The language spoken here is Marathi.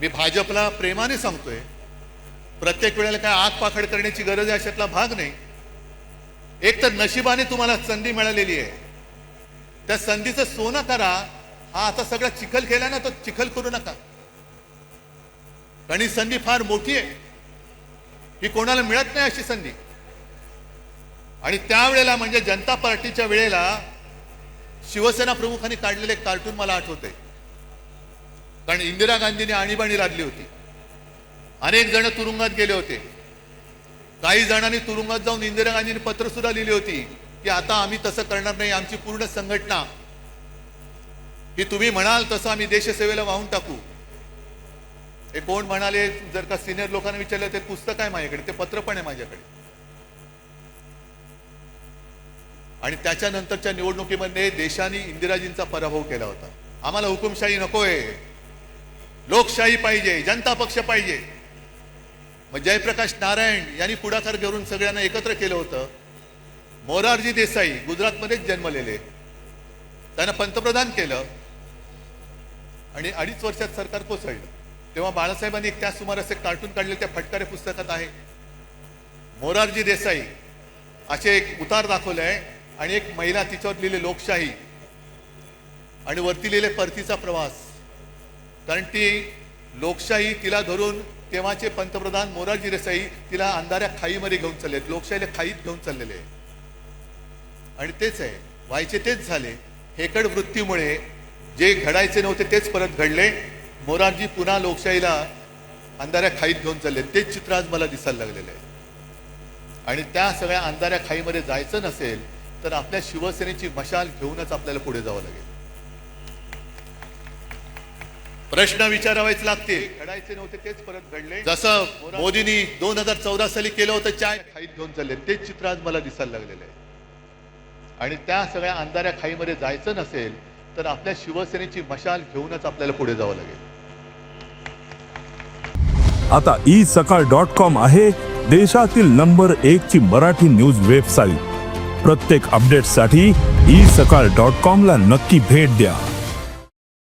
मी भाजपला प्रेमाने सांगतोय. प्रत्येक वेळेला काय आग पाखड करण्याची गरज आहे अशातला भाग नाही. एक तर नशिबाने तुम्हाला संधी मिळालेली आहे. त्या संधीचं सोनं करा. हा आता सगळा चिखल केला ना तो चिखल करू नका. कारण ही संधी फार मोठी आहे. ही कोणाला मिळत नाही अशी संधी. आणि त्यावेळेला म्हणजे जनता पार्टीच्या वेळेला शिवसेना प्रमुखांनी काढलेले एक कार्टून मला आठवते कारण इंदिरा गांधींनी आणीबाणी लादली होती. अनेक जण तुरुंगात गेले होते. काही जणांनी तुरुंगात जाऊन इंदिरा गांधींनी पत्र सुद्धा लिहिली होती की आता आम्ही तसं करणार नाही आमची पूर्ण संघटना. की तुम्ही म्हणाल तसं आम्ही देशसेवेला वाहून टाकू. हे कोण म्हणाले जर का सिनियर लोकांना विचारलं ते पुस्तक आहे माझ्याकडे ते पत्र पण आहे माझ्याकडे. आणि त्याच्यानंतरच्या निवडणुकीमध्ये देशाने इंदिराजींचा पराभव केला होता. आम्हाला हुकुमशाही नकोय. लोकशाही पाहिजे जनता पक्ष पाहिजे. मग जयप्रकाश नारायण यांनी पुढाकार घेऊन सगळ्यांना एकत्र केलं होतं. मोरारजी देसाई गुजरातमध्येच जन्मलेले. त्यांना पंतप्रधान केलं. आणि अडीच वर्षात सरकार कोसळलं. तेव्हा बाळासाहेबांनी एक त्या सुमारास एक कार्टून काढले त्या फटकारे पुस्तकात आहे. मोरारजी देसाई असे एक उतार दाखवले आहे आणि एक महिला तिच्यावर लिहिले लोकशाही आणि वरती लिहिले परतीचा प्रवास. कारण ती लोकशाही तिला धरून तेव्हाचे पंतप्रधान मोरारजी देसाई तिला अंधाऱ्या खाईमध्ये घेऊन चालले आहेत. लोकशाहीला खाईत घेऊन चाललेले आणि तेच आहे. व्हायचे तेच झाले. हेकड वृत्तीमुळे जे घडायचे नव्हते तेच परत घडले. मोरारजी पुन्हा लोकशाहीला अंधाऱ्या खाईत घेऊन चालले तेच चित्र आज मला दिसायला लागलेलं आहे. आणि त्या सगळ्या अंधाऱ्या खाईमध्ये जायचं नसेल तर आपल्या शिवसेनेची मशाल घेऊनच आपल्याला पुढे जावं लागेल. प्रश्न विचारावेच लागतील. घडायचे नव्हते तेच परत घडले. जसं मोदींनी दोन हजार चौदा साली केलं होतं चाय खाईत घेऊन चालले. तेच चित्र आज मला दिसायला लागलेलं आहे. आणि त्या सगळ्या अंधाऱ्या खाईमध्ये जायचं नसेल तर आपल्या शिवसेनेची मशाल घेऊनच आपल्याला पुढे जावं लागेल. आता ई सकाळ डॉट कॉम आहे देशातील नंबर एक ची मराठी न्यूज वेबसाईट प्रत्येक अपडेटसाठी ई सकाळ डॉट कॉम ला नक्की भेट द्या.